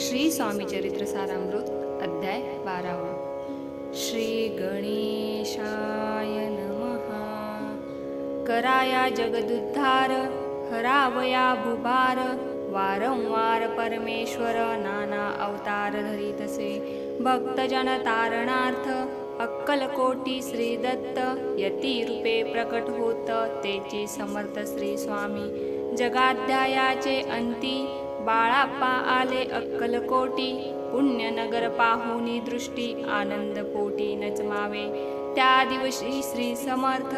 श्री स्वामी चरित्र सारामृत अध्याय बारावा. श्री गणेशाय नमहा कराया जगदुद्धार हरावया भुभार वारंवार परमेश्वर नाना अवतार धरितसे. भक्तजन तारणार्थ अक्कलकोटी श्री दत्त यती रूपे प्रकट होत तेचे समर्थ श्री स्वामी. जगाध्यायाचे अंती बाळाप्पा आले अक्कलकोटी पुण्यनगर पाहुनी दृष्टी आनंद पोटी नचमावे त्या दिवशी श्री समर्थ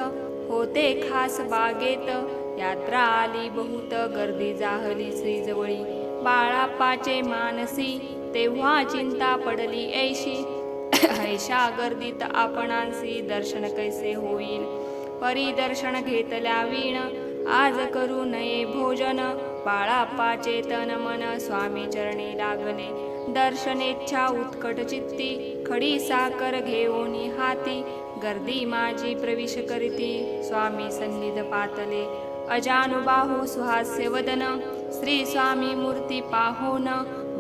होते खास बागेत. यात्रा आली बहुत गर्दी जाहली श्रीजवळी बाळाप्पाचे मानसी तेव्हा चिंता पडली ऐशी. ऐशा गर्दीत आपणांसी दर्शन कैसे होईल? परिदर्शन घेतल्या वीण आज करू नये भोजन. बाळाप्पा चेतन मन स्वामी चरणी लागले. दर्शनेच्छा उत्कट चित्ती खडी साकर घेऊन हाती. गर्दी माझी प्रवेश करीती स्वामी सन्निध पातले. अजानुबाहू सुहास्य वदन श्री स्वामी मूर्ती पाहून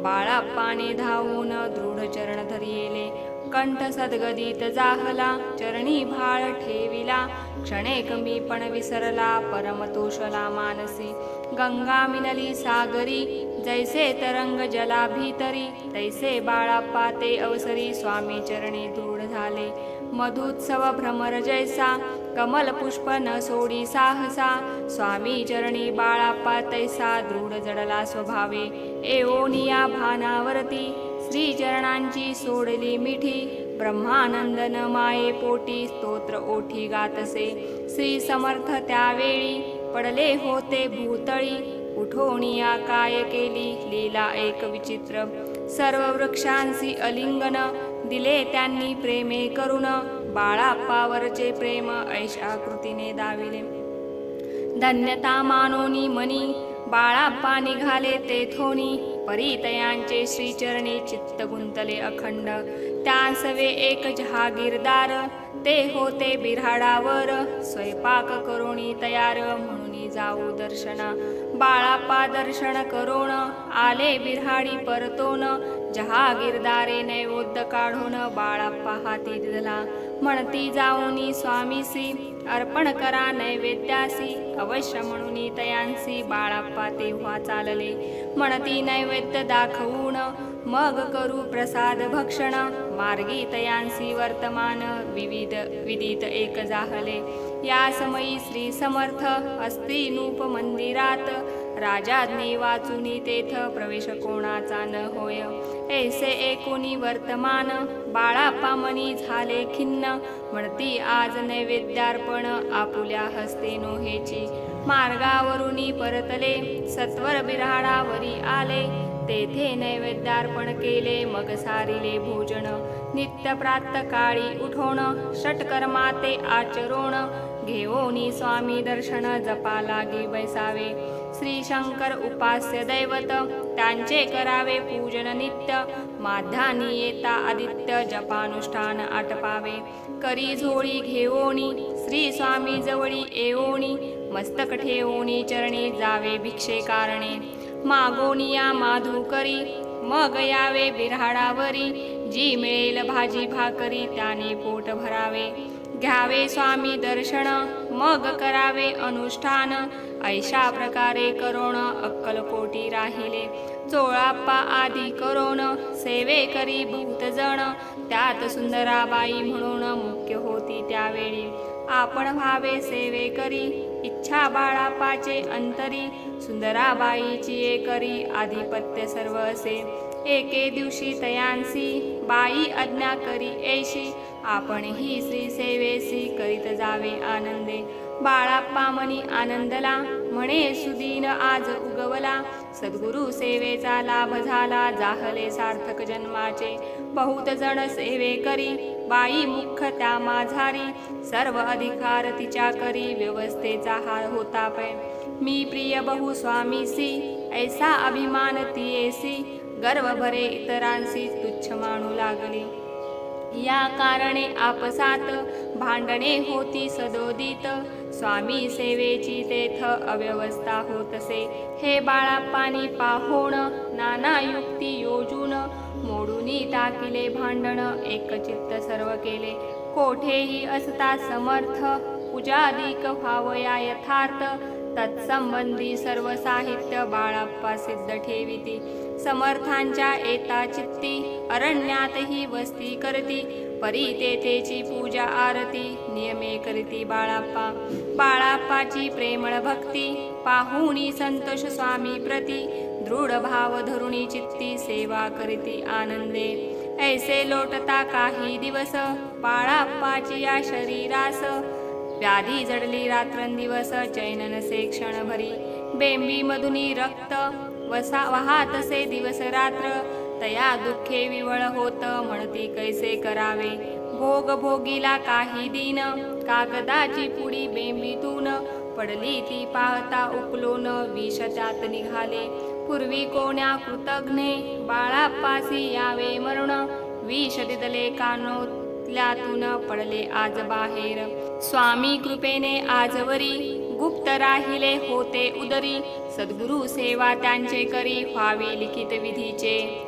बाळाप्पाने धावून दृढ चरण धरिले. कंठ सद्गदित जाहला चरणी भाळ ठेविला क्षणे कमी पण विसरला परमतोषला मानसी. गंगा मिनली सागरी जैसे तरंग जला भीतरी तैसे बाळाप्पा ते अवसरी स्वामी चरणी दृढ झाले. मधुत्सव भ्रमर जैसा कमल पुष्प न सोडी साहसा स्वामी चरणी बाळाप्पा तैसा दृढ जडला स्वभावे. एओनिया भानावरती श्री चरणांची सोडली मिठी. ब्रह्मानंदन माये पोटी स्तोत्र ओठी गातसे. श्री समर्थ त्यावेळी पडले होते भूतळी. उठोनिया काय केली लीला एक विचित्र. सर्व वृक्षांशी अलिंगन दिले त्यांनी प्रेमे करून बाळाप्पावरचे प्रेम ऐशाकृतीने दाविले. धन्यता मानोनी मनी बाळाप्पा निघाले तेथोनी परितयांचे श्रीचरणी चित्त गुंतले अखंड. त्यासवे एक जहागीरदार. ते होते बिराडावर स्वयंपाक करुणी तयार म्हणून जाऊ दर्शना. बाळाप्पा दर्शन करोण. आले बिराडी परतोन जहागीरदारे नैवेद्य काढून बाळाप्पा हाती दिला. म्हणती जाऊनी स्वामीसी अर्पण करा नैवेद्यासी अवश्य म्हणून तयांसी बाळाप्पा तेव्हा चालले. म्हणती नैवेद्य दाखवून मग करू प्रसाद भक्षण मार्गी तयांसी वर्तमान विविध विदित एक जाहले. या समयी श्री समर्थ अस्ति नूप मंदिरात राजाज्ञे वाचुनी तेथ प्रवेश कोणाचा न होय. ऐसे एकोणी वर्तमान बाळापामणी झाले खिन्न. म्हणती आज नैवेद्यार्पण आपुल्या हस्ते नोहेची. मार्गावरुनी परतले सत्वर बिराडावरी आले. तेथे नैवेद्यार्पण केले मग सारिले भोजन. नित्य काळी उठोण षटकर्मा ते आचरोण. घेऊनी स्वामी दर्शन जपा लागे बैसावे. श्री शंकर उपास्य दैवत त्यांचे करावे पूजन नित्य. माध्यानी येता आदित्य जपानुष्ठान आटपावे. करी झोळी घेऊनी श्री स्वामी जवळी येऊनी मस्तक ठेवोणी चरणी जावे भिक्षे कारणे मागोनिया माधू करी मग यावे बिऱ्हाडावरी. जी मिळेल भाजी भाकरी त्याने पोट भरावे. घ्यावे स्वामी दर्शन मग करावे अनुष्ठान. ऐशा प्रकारे करोण अक्कलकोटी राहिले. चोळाप्पा आदी करोण सेवे करी बहुत जण. त्यात सुंदराबाई म्हणून मुख्य होती त्यावेळी. आपण व्हावे सेवे करी इच्छा बाळापाचे अंतरी. सुंदराबाईची करी आधिपत्य सर्व असे. एके दिवशी तयांसी बाई आज्ञा करी ऐशी. आपण ही श्री सेवेसी करीत जावे आनंदे. बाळाप्पा मनी आनंदला म्हणे सुदीन आज उगवला. सद्गुरु सेवेचा लाभ झाला जाहले सार्थक जन्माचे. बहुत जण सेवे करी बाई मुख त्या माझारी सर्व अधिकार तिच्या करी व्यवस्थेचा हा होता पै. मी प्रिय बहु स्वामीसी ऐसा अभिमान तियेसी गर्व भरे इतरांसी तुच्छ मानू लागली. या कारणे आपसात भांडणे होती सदोदित स्वामी सेवेची तेथ अव्यवस्था होतसे. हे बाळापानी पाहोण नाना युक्ती योजून मोडूनी टाकिले भांडण एकचित्त सर्व केले. कोठेही असता समर्थ पूजादिक व्हावया यथार्थ तत्संबंधी सर्व साहित्य बाळाप्पा सिद्ध ठेविती. समर्थांच्या एता चित्ती अरण्यातही वस्ती करती. परी तेथेची पूजा आरती नियमे करीती बाळाप्पा. बाळाप्पाची प्रेमळ भक्ती पाहुणी संतोष स्वामी प्रती. दृढ भाव धरुणी चित्ती सेवा करीती आनंदे. ऐसे लोटता काही दिवस बाळाप्पाची या शरीरास व्याधी जडली रात्रंदिवस चैन नसे क्षणभरी. बेंबी मधुनी रक्त वसा वाहातसे दिवस रात्र. तया दुःखे विवळ होत म्हणती कैसे करावे? भोग भोगीला काही दिन कागदाची पुडी बेंबीतून. पडली ती पाहता उकलोन विष त्यात निघाले. पूर्वी कोण्या कृतज्ञे बाळापासी यावे मरण. विष दिदले कानोतल्यातून पडले आज बाहेर. स्वामी कृपेने आजवरी गुप्त राहिले होते उदरी. सद्गुरु सेवा त्यांचे करी व्हावी लिखित विधीचे.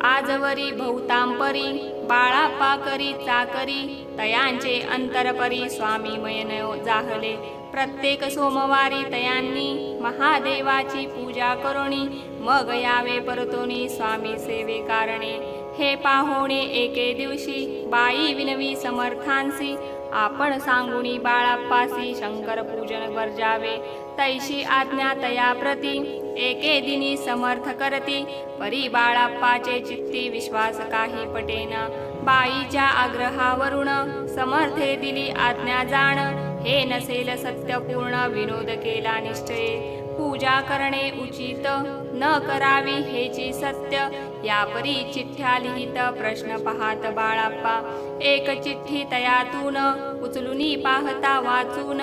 आजवरी बहुतांपरी बाळा पाकरी चाकरी तयांचे अंतरपरी स्वामी मयन जाहले. प्रत्येक सोमवारी तयांनी महादेवाची पूजा करोणी. मग यावे परतोनी स्वामी सेवे कारणे हे पाहुणे एके दिवशी बाई विनवी समर्थांसी आपण सांगुणी बाळाप्पासी शंकर पूजन वर्जावे तैशी आज्ञा तया प्रती एके दिनी समर्थ करती परी बाळाप्पाचे चित्ती विश्वास काही पटेना. बाईच्या आग्रहावरून समर्थे दिली आज्ञा जाण हे नसेल सत्यपूर्ण विनोद केला निश्चये. पूजा करणे उचित न करावी हेची सत्य यापरी चिठ्ठ्या लिहित प्रश्न पाहात बाळाप्पा. एक चिठ्ठी तयातून उचलुनी पाहता वाचून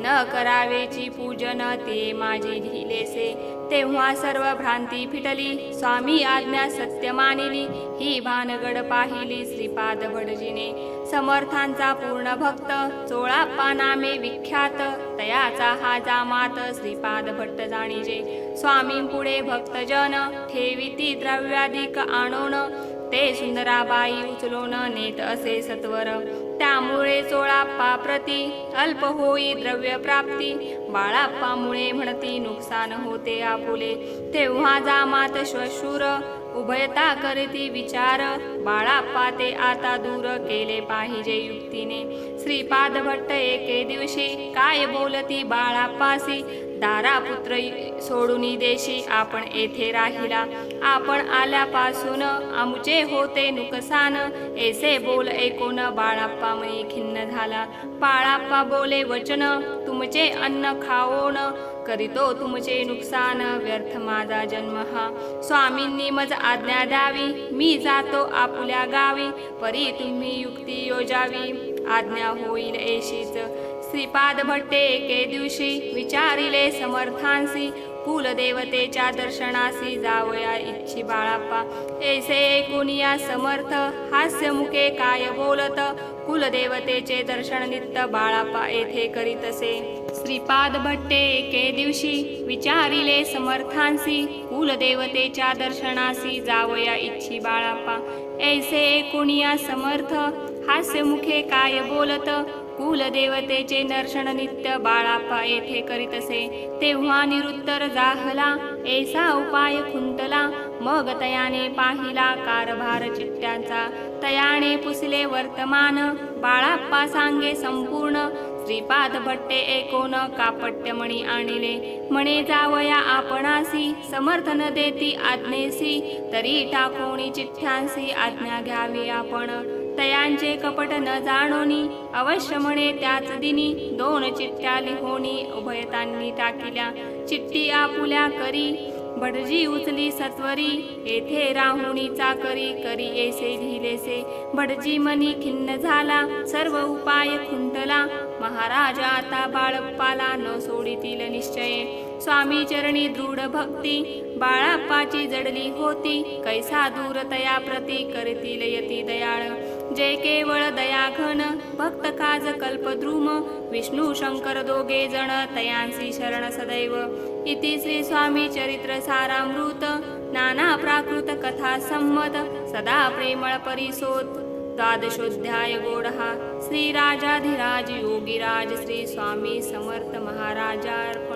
न करावेची पूजन ते माझे लिहिलेसे. तेव्हा सर्व भ्रांती फिटली स्वामी आज्ञा सत्य मानिली. ही भानगड पाहिली श्रीपाद भटजीने समर्थांचा पूर्ण भक्त चोळाप्पा नामे विख्यात. तयाचा हा जामात श्रीपाद भट्ट जाणीजे. स्वामींपुढे भक्तजन ठेविती द्रव्याधिक आणून ते सुंदराबाई उचलून नेत असे सत्वर. त्यामुळे चोळाप्पा प्रती अल्प होई द्रव्य प्राप्ती. बाळाप्पामुळे म्हणती नुकसान होते आपुले. तेव्हा जामात श्वशूर उभयता करती विचार. बाळाप्पा ते आता दूर केले पाहिजे युक्तीने. श्रीपाद भट्ट एके दिवशी काय बोलती बाळाप्पासी दारा पुत्र सोडून देशी आपण येथे राहिला. आपण आल्यापासून आमचे होते नुकसान. ऐसे बोल ऐकून बाळाप्पा मनी खिन्न झाला. बाळाप्पा बोले वचन तुमचे अन्न खाओन. करीतो तुमचे नुकसान व्यर्थ माझा जन्म हा. स्वामींनी मज आज्ञा द्यावी मी जातो आपुल्या गावी परी तुम्ही युक्ती योजावी. आज्ञा होईल एशीच श्रीपाद भट्टे एके दिवशी विचारिले समर्थांसी कुलदेवतेच्या दर्शनासी जावया इच्छी बाळाप्पा. ऐसे ऐकून या समर्थ हास्यमुखे काय बोलत? कुलदेवतेचे दर्शन नित्य बाळाप्पा येथे करीतसे. श्रीपाद भट्टे एके दिवशी विचारिले समर्थांसी कुलदेवतेच्या दर्शनासी जावया इच्छी बाळाप्पा. ऐसे ऐकून समर्थ हास्यमुखे काय बोलत? कुलदेवतेचे दर्शन नित्य बाळाप्पा येथे करीत असे. तेव्हा निरुत्तर जाहला ऐसा उपाय खुंटला. मग तयाने पाहिला कारभार चिट्ट्यांचा तयाने पुसले वर्तमान बाळाप्पा सांगे संपूर्ण. श्रीपाद भट्टे एकोन कापट्यमणी आणिले. म्हणे जावया आपणासी समर्थन देती आज्ञेसी. तरी टाकोणी चिठ्ठ्यांसी आज्ञा घ्यावी आपण. तयांचे कपट न जाणोनी अवश्य म्हणे त्याच दिनी दोन चिठ्ठ्या लिहोणी उभयतांनी टाकिल्या. चिठ्ठी आपुल्या करी भटजी उचली सत्वरी येथे राहुणी चाकरी करी एसे लिहिलेसे. भटजी मनी खिन्न झाला सर्व उपाय खुंटला. महाराज आता बाळप्पाला न सोडितील निश्चये. स्वामी चरणी दृढ भक्ती बाळाप्पाची जडली होती कैसा दूर तया प्रती करतील यती दयाळ. जय केवळ दयाघन भक्त काज कल्पद्रुम विष्णू शंकर दोघे जण तयांसी शरण सदैव. इति श्री स्वामी चरित्र सारामृत नाना प्राकृत कथा संमत सदा प्रेमळ परिसोत. द्वादशोध्याय गोडहा श्री राजाधिराज योगीराज श्री स्वामी समर्थ महाराजार्पणमस्तु